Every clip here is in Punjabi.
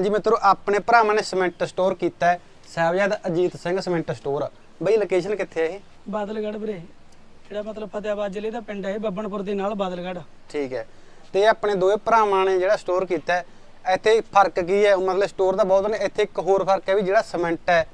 ਜੀ ਮਿੱਤਰੋ ਆਪਣੇ ਭਰਾਵਾਂ ਨੇ ਸਿਮੈਂਟ ਸਟੋਰ ਕੀਤਾ ਹੈ। ਸਾਹਿਬਜ਼ਾਦਾ ਅਜੀਤ ਸਿੰਘ ਸਿਮੈਂਟ ਸਟੋਰ ਬਈ ਲੋਕੇਸ਼ਨ ਕਿੱਥੇ ਹੈ ਇਹ? ਬਾਦਲਗੜ੍ਹ ਵੀਰੇ। ਜਿਹੜਾ ਮਤਲਬ ਫਤਿਆਬਾਦ ਜ਼ਿਲ੍ਹੇ ਦਾ ਪਿੰਡ ਹੈ ਇਹ ਬੱਬਨਪੁਰ ਦੇ ਨਾਲ ਬਾਦਲਗੜ੍ਹ। ਠੀਕ ਹੈ। ਤੇ ਆਪਣੇ ਦੋਵੇਂ ਭਰਾਵਾਂ ਨੇ ਜਿਹੜਾ ਸਟੋਰ ਕੀਤਾ ਹੈ ਇੱਥੇ ਫ਼ਰਕ ਕੀ ਹੈ? ਮਤਲਬ ਸਟੋਰ ਦਾ ਬਹੁਤ ਨੇ ਇੱਥੇ ਇੱਕ ਹੋਰ ਫ਼ਰਕ ਹੈ ਵੀ ਜਿਹੜਾ ਸਿਮੈਂਟ ਹੈ।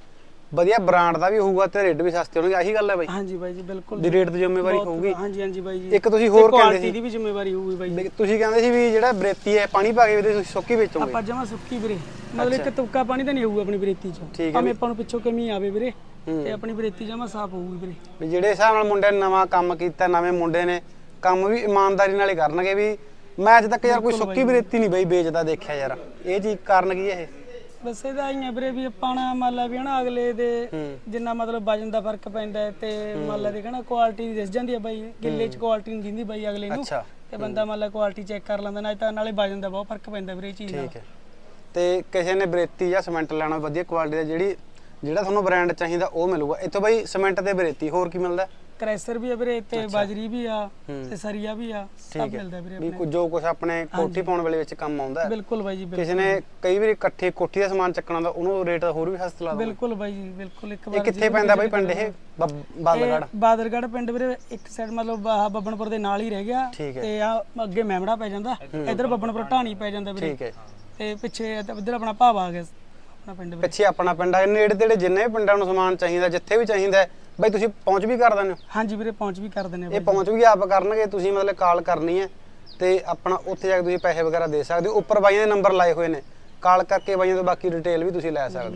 ਵਧੀਆ ਬ੍ਰਾਂਡ ਦਾ ਵੀ ਹੋਊਗਾ ਤੇ ਰੇਟ ਵੀ ਸਸਤੇ ਹੋਣਗੇ ਆਹੀ ਗੱਲ ਹੈ ਬਾਈ। ਹਾਂਜੀ ਬਾਈ ਜੀ ਬਿਲਕੁਲ। ਦੀ ਰੇਟ ਦੀ ਜ਼ਿੰਮੇਵਾਰੀ ਬਹੁਤ- ਹੋਊਗੀ। ਹਾਂਜੀ ਹਾਂਜੀ ਬਾਈ ਜੀ। ਇੱਕ ਤੁਸੀਂ ਹੋਰ ਕਹਿੰਦੇ ਕੁਆਲਿਟੀ ਸੀ। ਦੀ ਵੀ ਜ਼ਿੰਮੇਵਾਰੀ ਹੋਊਗੀ ਬਾਈ ਜੀ। ਵੀ ਤੁਸੀਂ ਕਹਿੰਦੇ ਸੀ ਵੀ ਜਿਹੜਾ ਬਰੇਤੀ ਹੈ ਪਾਣੀ ਪਾ ਕੇ ਵੀ ਤੁਸੀਂ ਸੁੱਕੀ ਵੇਚੋਗੇ। ਆਪਾਂ ਜਮਾ ਸੁੱਕੀ ਵੀਰੇ। ਮਤਲਬ ਇੱਕ ਤੁੱਕਾ ਪਾਣੀ ਤਾਂ ਨਹੀਂ ਹੋਊਗਾ ਆਪਣੀ ਬਰੇਤੀ ਚ। ਠੀਕ ਹੈ ਭਾਵੇਂ ਆਪਾਂ ਨੂੰ ਪਿੱਛੋਂ ਕਮੀ ਆਵੇ ਵੀਰੇ ਤੇ ਆਪਣੀ ਬਰੇਤੀ ਜਮਾ ਸਾਫ਼ ਹੋਊਗੀ ਵੀਰੇ। ਵੀ ਜਿਹੜੇ ਹਿਸਾਬ ਨਾਲ ਮੁੰਡੇ ਨੇ ਨਵਾਂ ਕੰਮ ਕੀਤਾ ਨਵੇਂ ਮੁੰਡੇ ਨੇ ਕੰਮ ਵੀ ਇਮਾਨਦਾਰੀ ਨਾਲ ਹੀ ਕਰਨਗੇ ਵੀ ਮੈਂ ਅੱਜ ਤੱਕ ਯਾਰ ਕੋਈ ਸੁੱਕੀ ਬਰੇਤੀ ਨਹੀਂ ਬਈ ਵੇਚਦਾ ਦੇਖਿਆ ਯਾਰ। ਇਹ ਚੀਜ਼ ਕਾਰਨ ਕੀ ਹੈ ਇਹ? ਬਸ ਇਹਦਾ ਹੀ ਆ ਵੀਰੇ ਵੀ ਆਪਾਂ ਨਾ ਮੰਨ ਲਾ ਵੀ ਹਨਾ ਅਗਲੇ ਦੇ ਜਿੰਨਾ ਮਤਲਬ ਵਜਨ ਦਾ ਫ਼ਰਕ ਪੈਂਦਾ ਹੈ ਤੇ ਮੰਨ ਲਾ ਦੇਖਣਾ ਕੁਆਲਿਟੀ ਦਿਸ ਜਾਂਦੀ ਹੈ ਬਾਈ ਗਿੱਲੇ ਚ ਕੁਆਲਿਟੀ ਨਹੀਂ ਦਿੰਦੀ ਬਾਈ ਅਗਲੇ ਨੂੰ। ਅੱਛਾ। ਤੇ ਬੰਦਾ ਮੰਨ ਲਾ ਕੁਆਲਿਟੀ ਚੈੱਕ ਕਰ ਲੈਂਦਾ ਨਾ ਤਾਂ ਨਾਲੇ ਵਜਨ ਦਾ ਬਹੁਤ ਫ਼ਰਕ ਪੈਂਦਾ ਵੀਰੇ ਇਹ ਚੀਜ਼ ਨਾਲ ਠੀਕ ਹੈ। ਤੇ ਕਿਸੇ ਨੇ ਬਰੇਤੀ ਜਾਂ ਸੀਮੈਂਟ ਲੈਣਾ ਵਧੀਆ ਕੁਆਲਿਟੀ ਦਾ ਜਿਹੜੀ ਜਿਹੜਾ ਤੁਹਾਨੂੰ ਬ੍ਰਾਂਡ ਚਾਹੀਦਾ ਉਹ ਮਿਲੂਗਾ। ਇੱਥੋਂ ਬਈ ਸੀਮੈਂਟ ਤੇ ਬਰੇਤੀ ਹੋਰ ਕੀ ਮਿਲਦਾ? ਕ੍ਰੈਸ਼ਰ ਵੀ ਆ ਵੀਰੇ ਤੇ ਬਾਜਰੀ ਵੀ ਆ ਤੇ ਸਰੀਆ ਵੀ ਆ ਸਭ ਮਿਲਦਾ ਵੀਰੇ ਵੀ ਕੁਝ ਜੋ ਕੁਝ ਆਪਣੇ ਕੋਠੀ ਪਾਉਣ ਵੇਲੇ ਵਿੱਚ ਕੰਮ ਆਉਂਦਾ ਹੈ। ਬਿਲਕੁਲ ਬਾਈ ਜੀ ਕਿਸੇ ਨੇ ਕਈ ਵਾਰੀ ਇਕੱਠੇ ਕੋਠੀ ਦਾ ਸਮਾਨ ਚੱਕਣਾ ਹੁੰਦਾ ਉਹਨੂੰ ਰੇਟ ਹੋਰ ਵੀ ਸਸਤਾ ਲੱਗਦਾ ਬਿਲਕੁਲ ਬਾਈ ਜੀ ਬਿਲਕੁਲ। ਇੱਕ ਇਹ ਵਾਰ ਕਿੱਥੇ ਪੈਂਦਾ ਬਈ ਪਿੰਡ ਇਹ? ਬਾਦਲਗੜ ਇਹ ਬਾਦਰਗੜ੍ਹ ਪਿੰਡ ਵੀਰੇ ਇੱਕ ਸਾਈਡ ਮਤਲਬ ਆਹ ਬੱਬਨਪੁਰ ਦੇ ਨਾਲ ਹੀ ਰਹਿ ਗਿਆ। ਤੇ ਆ ਅੱਗੇ ਮੈਮੜਾ ਪੈ ਜਾਂਦਾ। ਇੱਧਰ ਬੱਬਨਪੁਰ ਢਾਣੀ ਪੈ ਜਾਂਦਾ ਵੀਰੇ। ਠੀਕ ਹੈ। ਤੇ ਪਿੱਛੇ ਇੱਧਰ ਆਪਣਾ ਭਾਵਾ ਆ ਗਿਆ। ਆਪਣਾ ਪਿੰਡ ਪਿੱਛੇ ਆਪਣਾ ਪਿੰਡ ਹੈ ਨੇੜੇ ਤੇੜੇ ਜਿੰਨੇ ਵੀ ਪਿੰਡਾਂ ਨੂੰ ਸਮਾਨ ਚਾਹੀਦਾ ਜਿੱਥੇ ਵੀ ਚਾਹੀਦਾ ਬਈ ਤੁਸੀਂ ਪਹੁੰਚ ਵੀ ਕਰ ਦਿੰਦੇ ਹੋ। ਹਾਂਜੀ ਵੀਰੇ ਪਹੁੰਚ ਵੀ ਕਰ ਦਿੰਦੇ ਆ ਇਹ ਪਹੁੰਚ ਵੀ ਆਪ ਕਰਨਗੇ ਤੁਸੀਂ ਮਤਲਬ ਕਾਲ ਕਰਨੀ ਹੈ ਤੇ ਆਪਣਾ ਉੱਥੇ ਜਾ ਕੇ ਤੁਸੀਂ ਪੈਸੇ ਵਗੈਰਾ ਦੇ ਸਕਦੇ ਹੋ। ਉੱਪਰ ਬਾਈਆਂ ਦੇ ਨੰਬਰ ਲਾਏ ਹੋਏ ਨੇ। ਕਾਲ ਕਰਕੇ ਬਾਈਆਂ ਤੋਂ ਬਾਕੀ ਡਿਟੇਲ ਵੀ ਤੁਸੀਂ ਲੈ ਸਕਦੇ ਹੋ।